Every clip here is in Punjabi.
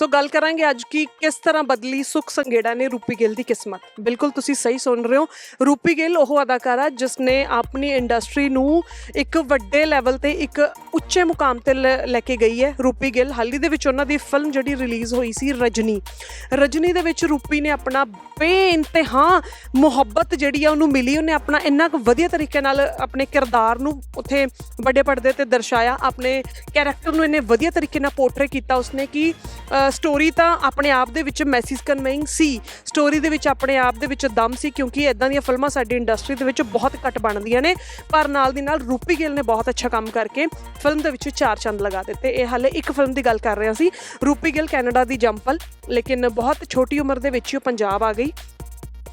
ਸੋ ਗੱਲ ਕਰਾਂਗੇ ਅੱਜ ਕੀ ਕਿਸ ਤਰ੍ਹਾਂ ਬਦਲੀ ਸੁਖ ਸੰਗੇੜਾ ਨੇ ਰੂਪੀ ਗਿੱਲ ਦੀ ਕਿਸਮਤ। ਬਿਲਕੁਲ ਤੁਸੀਂ ਸਹੀ ਸੁਣ ਰਹੇ ਹੋ। ਰੂਪੀ ਗਿੱਲ ਉਹ ਅਦਾਕਾਰਾ ਜਿਸ ਨੇ ਆਪਣੀ ਇੰਡਸਟਰੀ ਨੂੰ ਇੱਕ ਵੱਡੇ ਲੈਵਲ ਤੇ ਇੱਕ ਉੱਚੇ ਮੁਕਾਮ ਤੇ ਲੈ ਲੈ ਕੇ ਗਈ ਹੈ ਰੂਪੀ ਗਿੱਲ। ਹਾਲੀ ਦੇ ਵਿੱਚ ਉਹਨਾਂ ਦੀ ਫਿਲਮ ਜਿਹੜੀ ਰਿਲੀਜ਼ ਹੋਈ ਸੀ ਰਜਨੀ। ਰਜਨੀ ਦੇ ਵਿੱਚ ਰੂਪੀ ਨੇ ਆਪਣਾ ਬੇਇੰਤਹਾ ਮੁਹੱਬਤ ਜਿਹੜੀ ਆ ਉਹਨੂੰ ਮਿਲੀ। ਉਹਨੇ ਆਪਣਾ ਇੰਨਾ ਕੁ ਵਧੀਆ ਤਰੀਕੇ ਨਾਲ ਆਪਣੇ ਕਿਰਦਾਰ ਨੂੰ ਉੱਥੇ ਵੱਡੇ ਪਰਦੇ ਤੇ ਦਰਸਾਇਆ। ਆਪਣੇ ਕੈਰੈਕਟਰ ਨੂੰ ਇਹਨੇ ਵਧੀਆ ਤਰੀਕੇ ਨਾਲ ਪੋਰਟਰੇ ਕੀਤਾ ਉਸਨੇ ਕਿ ਸਟੋਰੀ ਤਾਂ ਆਪਣੇ ਆਪ ਦੇ ਵਿੱਚ ਮੈਸੇਜ ਕਨਵੇਇੰਗ ਸੀ। ਸਟੋਰੀ ਦੇ ਵਿੱਚ ਆਪਣੇ ਆਪ ਦੇ ਵਿੱਚ ਦਮ ਸੀ ਕਿਉਂਕਿ ਇਦਾਂ ਦੀਆਂ ਫਿਲਮਾਂ ਸਾਡੀ ਇੰਡਸਟਰੀ ਦੇ ਵਿੱਚ ਬਹੁਤ ਘੱਟ ਬਣਦੀਆਂ ਨੇ, ਪਰ ਨਾਲ ਦੀ ਨਾਲ ਰੂਪੀ ਗਿੱਲ ਨੇ ਬਹੁਤ ਅੱਛਾ ਕੰਮ ਕਰਕੇ ਫਿਲਮ ਦੇ ਵਿੱਚ ਚਾਰ ਚੰਦ ਲਗਾ ਦਿੱਤੇ। ਇਹ ਹਾਲੇ ਇੱਕ ਫਿਲਮ ਦੀ ਗੱਲ ਕਰ ਰਹੇ ਸੀ। ਰੂਪੀ ਗਿੱਲ ਕੈਨੇਡਾ ਦੀ ਜੰਪਲ ਲੇਕਿਨ ਬਹੁਤ ਛੋਟੀ ਉਮਰ ਦੇ ਵਿੱਚ ਹੀ ਉਹ ਪੰਜਾਬ ਆ ਗਈ।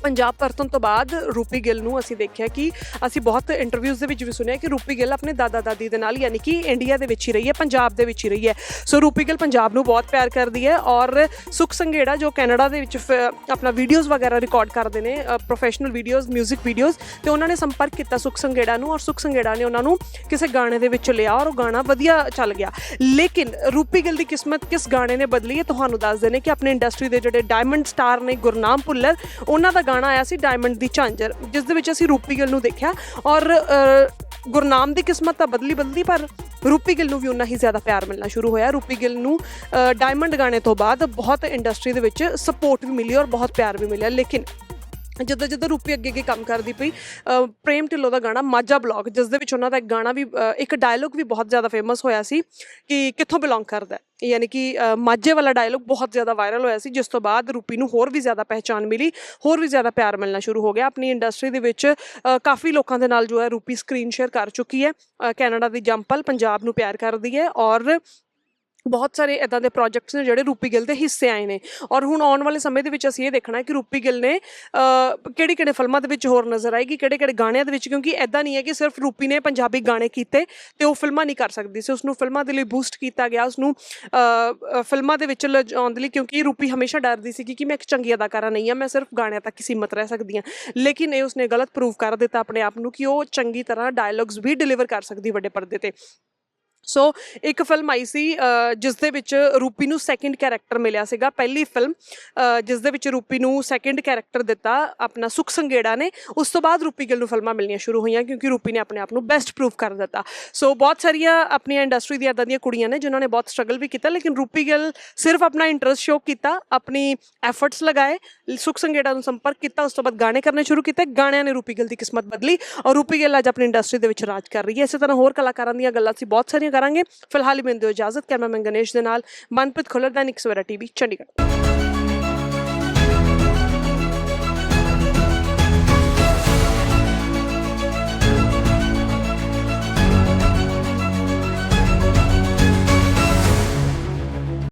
ਪੰਜਾਬ ਪਰਤਨ ਤੋਂ ਬਾਅਦ ਰੂਪੀ ਗਿੱਲ ਨੂੰ ਅਸੀਂ ਦੇਖਿਆ ਕਿ ਅਸੀਂ ਬਹੁਤ ਇੰਟਰਵਿਊਜ਼ ਦੇ ਵਿੱਚ ਵੀ ਸੁਣਿਆ ਕਿ ਰੂਪੀ ਗਿੱਲ ਆਪਣੇ ਦਾਦਾ ਦਾਦੀ ਦੇ ਨਾਲ, ਯਾਨੀ ਕਿ ਇੰਡੀਆ ਦੇ ਵਿੱਚ ਹੀ ਰਹੀ ਹੈ, ਪੰਜਾਬ ਦੇ ਵਿੱਚ ਹੀ ਰਹੀ ਹੈ। ਸੋ ਰੂਪੀ ਗਿੱਲ ਪੰਜਾਬ ਨੂੰ ਬਹੁਤ ਪਿਆਰ ਕਰਦੀ ਹੈ ਔਰ ਸੁਖ ਸੰਘੇੜਾ ਜੋ ਕੈਨੇਡਾ ਦੇ ਵਿੱਚ ਫ- ਆਪਣਾ ਵੀਡੀਓਜ਼ ਵਗੈਰਾ ਰਿਕਾਰਡ ਕਰਦੇ ਨੇ ਪ੍ਰੋਫੈਸ਼ਨਲ ਵੀਡੀਓਜ਼ 뮤직 ਵੀਡੀਓਜ਼ ਤੇ ਉਹਨਾਂ ਨੇ ਸੰਪਰਕ ਕੀਤਾ ਸੁਖ ਸੰਘੇੜਾ ਨੂੰ ਔਰ ਸੁਖ ਸੰਘੇੜਾ ਨੇ ਉਹਨਾਂ ਨੂੰ ਕਿਸੇ ਗਾਣੇ ਦੇ ਵਿੱਚ ਲਿਆ ਔਰ ਉਹ ਗਾਣਾ ਵਧੀਆ ਚੱਲ ਗਿਆ। ਲੇਕਿਨ ਰੂਪੀ ਗਿੱਲ ਦੀ ਕਿਸਮਤ ਕਿਸ ਗਾਣੇ ਨੇ ਬਦਲੀ ਹੈ? ਤੁਹਾਨੂੰ ਦੱਸ ਦੇਣੇ ਕਿ ਆਪਣੇ ਇੰਡਸਟਰੀ ਦੇ ਜਿਹੜੇ ਡਾਇਮੰਡ ਸਟਾਰ ਨੇ ਗੁਰਨਾਮ ਭੁੱਲਰ, ਉਹਨਾਂ ਦਾ ਗਾਣਾ ਆਇਆ ਸੀ ਡਾਇਮੰਡ ਦੀ ਝਾਂਜਰ ਜਿਸ ਦੇ ਵਿੱਚ ਅਸੀਂ ਰੂਪੀ ਗਿੱਲ ਨੂੰ ਦੇਖਿਆ ਔਰ ਗੁਰਨਾਮ ਦੀ ਕਿਸਮਤ ਤਾਂ ਬਦਲੀ ਬਦਲੀ ਪਰ ਰੂਪੀ ਗਿੱਲ ਨੂੰ ਵੀ ਉਨਾ ਹੀ ਜ਼ਿਆਦਾ ਪਿਆਰ ਮਿਲਣਾ ਸ਼ੁਰੂ ਹੋਇਆ। ਰੂਪੀ ਗਿੱਲ ਨੂੰ ਅ, ਡਾਇਮੰਡ ਗਾਣੇ ਤੋਂ ਬਾਅਦ ਬਹੁਤ ਇੰਡਸਟਰੀ ਦੇ ਵਿੱਚ ਸਪੋਰਟ ਵੀ ਮਿਲੀ ਔਰ ਬਹੁਤ ਪਿਆਰ ਵੀ ਮਿਲਿਆ। ਲੇਕਿਨ ਜਦੋਂ ਜਦੋਂ ਰੂਪੀ ਅੱਗੇ ਅੱਗੇ ਕੰਮ ਕਰਦੀ ਪਈ ਅ, ਪ੍ਰੇਮ ਢਿੱਲੋਂ ਦਾ ਗਾਣਾ ਮਾਝਾ ਬਲੌਗ ਜਿਸ ਦੇ ਵਿੱਚ ਉਹਨਾਂ ਦਾ ਇੱਕ ਗਾਣਾ ਵੀ ਅ, ਇੱਕ ਡਾਇਲੋਗ ਵੀ ਬਹੁਤ ਜ਼ਿਆਦਾ ਫੇਮਸ ਹੋਇਆ ਸੀ ਕਿ ਕਿੱਥੋਂ ਬਿਲੋਂਗ ਕਰਦਾ ਹੈ? ਯਾਨੀ ਕਿ ਅ, ਮਾਝੇ ਵਾਲਾ ਡਾਇਲੋਗ ਬਹੁਤ ਜ਼ਿਆਦਾ ਵਾਇਰਲ ਹੋਇਆ ਸੀ ਜਿਸ ਤੋਂ ਬਾਅਦ ਰੂਪੀ ਨੂੰ ਹੋਰ ਵੀ ਜ਼ਿਆਦਾ ਪਹਿਚਾਨ ਮਿਲੀ ਹੋਰ ਵੀ ਜ਼ਿਆਦਾ ਪਿਆਰ ਮਿਲਣਾ ਸ਼ੁਰੂ ਹੋ ਗਿਆ ਆਪਣੀ ਇੰਡਸਟਰੀ ਦੇ ਵਿੱਚ ਅ, ਕਾਫੀ ਲੋਕਾਂ ਦੇ ਨਾਲ ਜੋ ਹੈ ਰੂਪੀ ਸਕਰੀਨ ਸ਼ੇਅਰ ਕਰ ਚੁੱਕੀ ਹੈ ਅ, ਕੈਨੇਡਾ ਦੀ ਜੰਪਲ ਪੰਜਾਬ ਨੂੰ ਪਿਆਰ ਕਰਦੀ ਹੈ ਔਰ ਬਹੁਤ ਸਾਰੇ ਇਦਾਂ ਦੇ ਪ੍ਰੋਜੈਕਟਸ ਨੇ ਜਿਹੜੇ ਰੂਪੀ ਗਿੱਲ ਦੇ ਹਿੱਸੇ ਆਏ ਨੇ। ਔਰ ਹੁਣ ਆਉਣ ਵਾਲੇ ਸਮੇਂ ਦੇ ਵਿੱਚ ਅਸੀਂ ਇਹ ਦੇਖਣਾ ਹੈ ਕਿ ਰੂਪੀ ਗਿੱਲ ਨੇ ਕਿਹੜੀ ਕਿਹੜੇ ਫਿਲਮਾਂ ਦੇ ਵਿੱਚ ਹੋਰ ਨਜ਼ਰ ਆਏਗੀ ਕਿਹੜੇ ਕਿਹੜੇ ਗਾਣਿਆਂ ਦੇ ਵਿੱਚ, ਕਿਉਂਕਿ ਐਦਾਂ ਨਹੀਂ ਹੈ ਕਿ ਸਿਰਫ ਰੂਪੀ ਨੇ ਪੰਜਾਬੀ ਗਾਣੇ ਕੀਤੇ ਤੇ ਉਹ ਫਿਲਮਾਂ ਨਹੀਂ ਕਰ ਸਕਦੀ ਸੀ। ਉਸ ਨੂੰ ਫਿਲਮਾਂ ਦੇ ਲਈ ਬੂਸਟ ਕੀਤਾ ਗਿਆ ਉਸ ਨੂੰ ਫਿਲਮਾਂ ਦੇ ਵਿੱਚ ਲਿਜਾਉਣ ਦੇ ਲਈ, ਕਿਉਂਕਿ ਰੂਪੀ ਹਮੇਸ਼ਾ ਡਰਦੀ ਸੀ ਕਿ ਮੈਂ ਇੱਕ ਚੰਗੀ ਅਦਾਕਾਰਾ ਨਹੀਂ ਹਾਂ, ਮੈਂ ਸਿਰਫ ਗਾਣਿਆਂ ਤੱਕ ਹੀ ਸੀਮਤ ਰਹਿ ਸਕਦੀ ਹਾਂ। ਲੇਕਿਨ ਇਹ ਉਸਨੇ ਗਲਤ ਪ੍ਰੂਵ ਕਰ ਦਿੱਤਾ ਆਪਣੇ ਆਪ ਨੂੰ ਕਿ ਉਹ ਚੰਗੀ ਤਰ੍ਹਾਂ ਡਾਇਲੌਗਸ ਵੀ ਡਿਲੀਵਰ ਕਰ ਸਕਦੀ ਵੱਡੇ ਪਰਦੇ ਤੇ। ਸੋ ਇੱਕ ਫਿਲਮ ਆਈ ਸੀ ਜਿਸ ਦੇ ਵਿੱਚ ਰੂਪੀ ਨੂੰ ਸੈਕਿੰਡ ਕੈਰੈਕਟਰ ਮਿਲਿਆ ਸੀਗਾ। ਪਹਿਲੀ ਫਿਲਮ ਜਿਸ ਦੇ ਵਿੱਚ ਰੂਪੀ ਨੂੰ ਸੈਕਿੰਡ ਕੈਰੈਕਟਰ ਦਿੱਤਾ ਆਪਣਾ ਸੁਖ ਸੰਗੇੜਾ ਨੇ। ਉਸ ਤੋਂ ਬਾਅਦ ਰੂਪੀ ਗਿੱਲ ਨੂੰ ਫਿਲਮਾਂ ਮਿਲਣੀਆਂ ਸ਼ੁਰੂ ਹੋਈਆਂ ਕਿਉਂਕਿ ਰੂਪੀ ਨੇ ਆਪਣੇ ਆਪ ਨੂੰ ਬੈਸਟ ਪ੍ਰੂਵ ਕਰ ਦਿੱਤਾ। ਸੋ ਬਹੁਤ ਸਾਰੀਆਂ ਆਪਣੀਆਂ ਇੰਡਸਟਰੀ ਦੀਆਂ ਇਦਾਂ ਦੀਆਂ ਕੁੜੀਆਂ ਨੇ ਜਿਨ੍ਹਾਂ ਨੇ ਬਹੁਤ ਸਟਰਗਲ ਵੀ ਕੀਤਾ, ਲੇਕਿਨ ਰੂਪੀ ਗਿੱਲ ਸਿਰਫ ਆਪਣਾ ਇੰਟਰਸਟ ਸ਼ੋ ਕੀਤਾ, ਆਪਣੀ ਐਫਰਟਸ ਲਗਾਏ, ਸੁਖ ਸੰਗੇੜਾ ਨੂੰ ਸੰਪਰਕ ਕੀਤਾ, ਉਸ ਤੋਂ ਬਾਅਦ ਗਾਣੇ ਕਰਨੇ ਸ਼ੁਰੂ ਕੀਤੇ। ਗਾਣਿਆਂ ਨੇ ਰੂਪੀ ਗਿੱਲ ਦੀ ਕਿਸਮਤ ਬਦਲੀ ਔਰ ਰੂਪੀ ਗਿੱਲ ਅੱਜ ਆਪਣੀ ਇੰਡਸਟਰੀ ਦੇ ਵਿੱਚ ਰਾਜ ਕਰ ਰਹੀ ਹੈ। ਇਸੇ ਤਰ੍ਹਾਂ ਹੋਰ ਕਲਾਕਾਰਾਂ ਦੀਆਂ ਗੱਲਾਂ ਅਸੀਂ ਬਹੁਤ ਸਾਰੀਆਂ ਕਰਾਂਗੇ। ਫਿਲਹਾਲ ਹੀ ਮੈਨੂੰ ਦਿਓ ਇਜਾਜ਼ਤ। ਕੈਮਰਾਮੈਨ ਗਣੇਸ਼ ਦੇ ਨਾਲ ਮਨਪ੍ਰੀਤ ਖੁੱਲਰ ਦਾ ਨਿਕਸਵਰਾ ਟੀਵੀ ਚੰਡੀਗੜ੍ਹ।